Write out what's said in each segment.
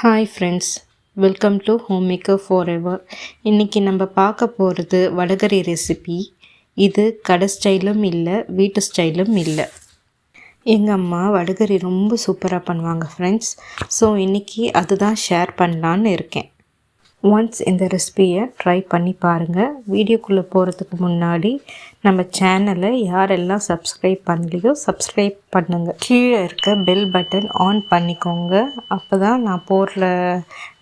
Hi friends welcome to home maker forever இன்றைக்கி நம்ம பார்க்க போகிறது வடகரி ரெசிபி இது கடை ஸ்டைலும் இல்லை வீட்டு ஸ்டைலும் இல்லை. எங்கள் அம்மா வடகரி ரொம்ப சூப்பராக பண்ணுவாங்க ஃப்ரெண்ட்ஸ் ஸோ இன்றைக்கி அதுதான் ஷேர் பண்ணலான்னு இருக்கேன். ஒன்ஸ் இந்த ரெசிபியை ட்ரை பண்ணி பாருங்கள் வீடியோக்குள்ளே போகிறதுக்கு முன்னாடி நம்ம சேனலை யாரெல்லாம் சப்ஸ்கிரைப் பண்ணலையோ சப்ஸ்கிரைப் பண்ணுங்கள் கீழே இருக்க பெல் பட்டன் ஆன் பண்ணிக்கோங்க. அப்போ தான் நான் போடுற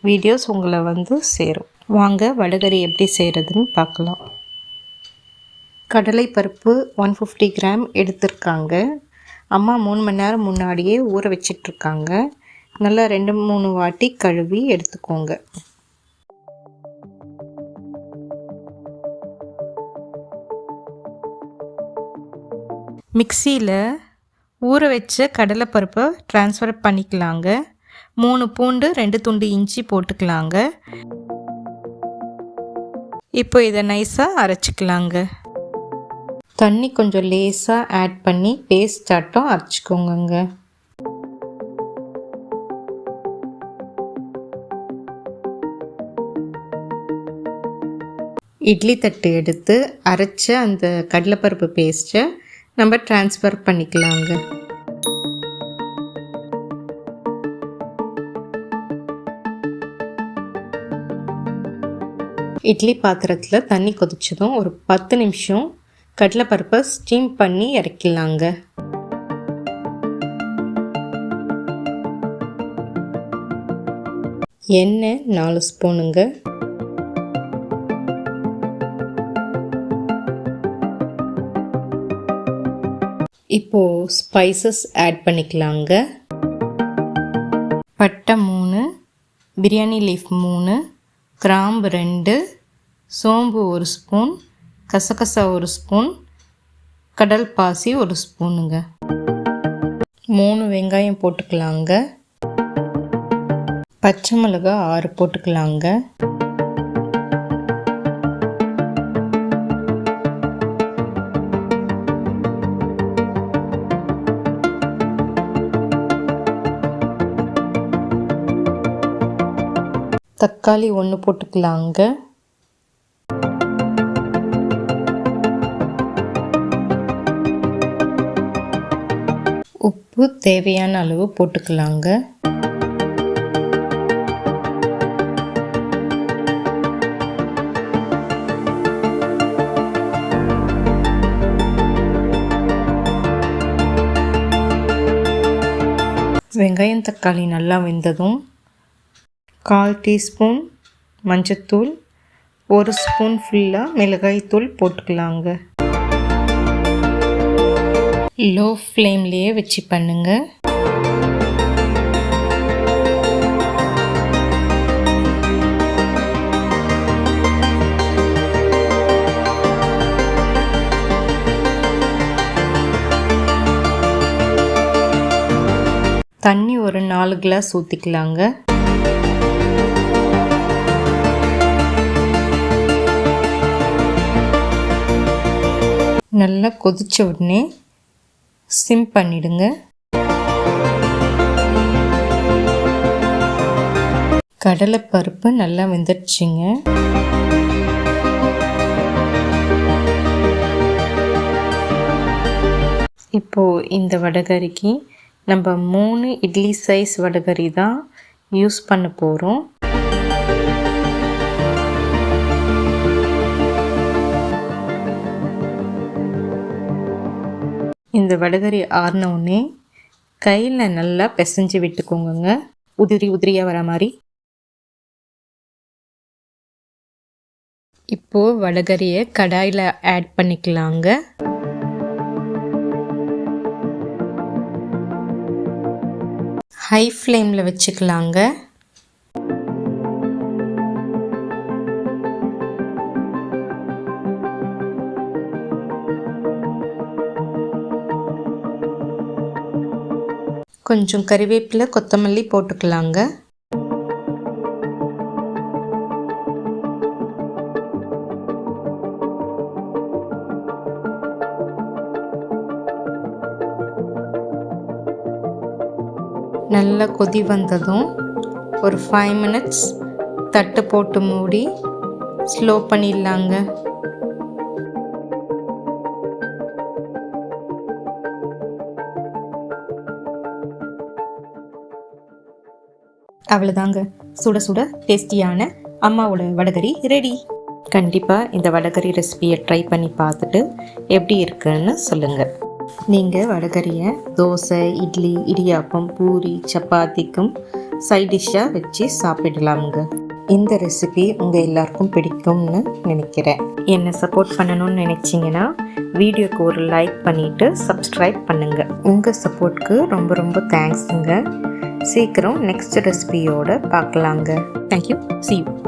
வீடியோஸ் உங்களை வந்து சேரும். வாங்க வடகறி எப்படி செய்கிறதுன்னு பார்க்கலாம். கடலைப்பருப்பு ஒன் ஃபிஃப்டி கிராம் எடுத்திருக்காங்க. அம்மா மூணு மணி நேரம் முன்னாடியே ஊற வச்சிட்ருக்காங்க. நல்லா ரெண்டு மூணு வாட்டி கழுவி எடுத்துக்கோங்க. மிக்சியில் ஊற வச்ச கடலைப்பருப்பை ட்ரான்ஸ்ஃபர் பண்ணிக்கலாங்க. மூணு பூண்டு ரெண்டு துண்டு இஞ்சி போட்டுக்கலாங்க. இப்போ இதை நைஸாக அரைச்சிக்கலாங்க. தண்ணி கொஞ்சம் லேஸாக ஆட் பண்ணி பேஸ்ட் ஆட்டம் அரைச்சிக்கோங்க இட்லி தட்டு எடுத்து அரைச்ச அந்த கடலைப்பருப்பு பேஸ்ட்டை நம்ம ட்ரான்ஸ்ஃபர் பண்ணிக்கலாங்க. இட்லி பாத்திரத்தில் தண்ணி கொதிச்சதும் ஒரு பத்து நிமிஷம் கடலைப்பருப்பை ஸ்டீம் பண்ணி இறக்கிடலாங்க. எண்ணெய் நாலு ஸ்பூனுங்க இப்போது ஸ்பைசஸ் ஆட் பண்ணிக்கலாங்க. பட்டை மூணு பிரியாணி லீஃப் மூணு கிராம்பு ரெண்டு சோம்பு ஒரு ஸ்பூன் கசகசா ஒரு ஸ்பூன் கடல் பாசி ஒரு ஸ்பூனுங்க மூணு வெங்காயம் போட்டுக்கலாங்க. பச்சை மிளகா ஆறு போட்டுக்கலாங்க. தக்காளி ஒன்று போட்டுக்கலாங்க. உப்பு தேவையான அளவு போட்டுக்கலாங்க. வெங்காயம் தக்காளி நல்லா வெந்ததும் கால் டீஸ்பூன் மஞ்சத்தூள் ஒரு ஸ்பூன் ஃபுல்லாக மிளகாய்த்தூள் போட்டுக்கலாங்க. லோ ஃப்ளேம்லேயே வச்சு பண்ணுங்க. தண்ணி ஒரு நாலு கிளாஸ் ஊற்றிக்கலாங்க நல்லா கொதித்த உடனே சிம் பண்ணிடுங்க. கடலைப்பருப்பு நல்லா வெந்துடுச்சிங்க. இப்போது இந்த வடகரிக்கு நம்ம மூணு இட்லி சைஸ் வடகரி தான் யூஸ் பண்ண போகிறோம் இந்த வடகரி ஆறினவுடனே கையில் நல்லா பிசைஞ்சு விட்டுக்கோங்க உதிரி உதிரியாக வர மாதிரி. இப்போது வடகறியை கடாயில் ஆட் பண்ணிக்கலாங்க. ஹை ஃப்ளேமில் வச்சுக்கலாங்க. கொஞ்சம் கறிவேப்பிலை கொத்தமல்லி போட்டுக்கலாங்க. நல்லா கொதி வந்ததும் ஒரு ஃபைவ் மினிட்ஸ் தட்டு போட்டு மூடி ஸ்லோ பண்ணிடலாங்க. அவ்வளோதாங்க சுட சுட டேஸ்டியான அம்மாவோட வடகரி ரெடி கண்டிப்பாக இந்த வடகரி ரெசிபியை ட்ரை பண்ணி பார்த்துட்டு எப்படி இருக்குன்னு சொல்லுங்கள் நீங்கள் வடகரியை தோசை இட்லி இடியாப்பம் பூரி சப்பாத்திக்கும் சைட் டிஷ்ஷாக வச்சு சாப்பிடலாமுங்க. இந்த ரெசிபி உங்கள் எல்லாருக்கும் பிடிக்கும்னு நினைக்கிறேன். என்னை சப்போர்ட் பண்ணணும்னு நினச்சிங்கன்னா வீடியோக்கு ஒரு லைக் பண்ணிவிட்டு சப்ஸ்கிரைப் பண்ணுங்கள் உங்கள் சப்போர்ட்க்கு ரொம்ப ரொம்ப தேங்க்ஸுங்க சீக்கிரம் நெக்ஸ்ட் ரெசிபியோட பார்க்கலாங்க. Thank you C you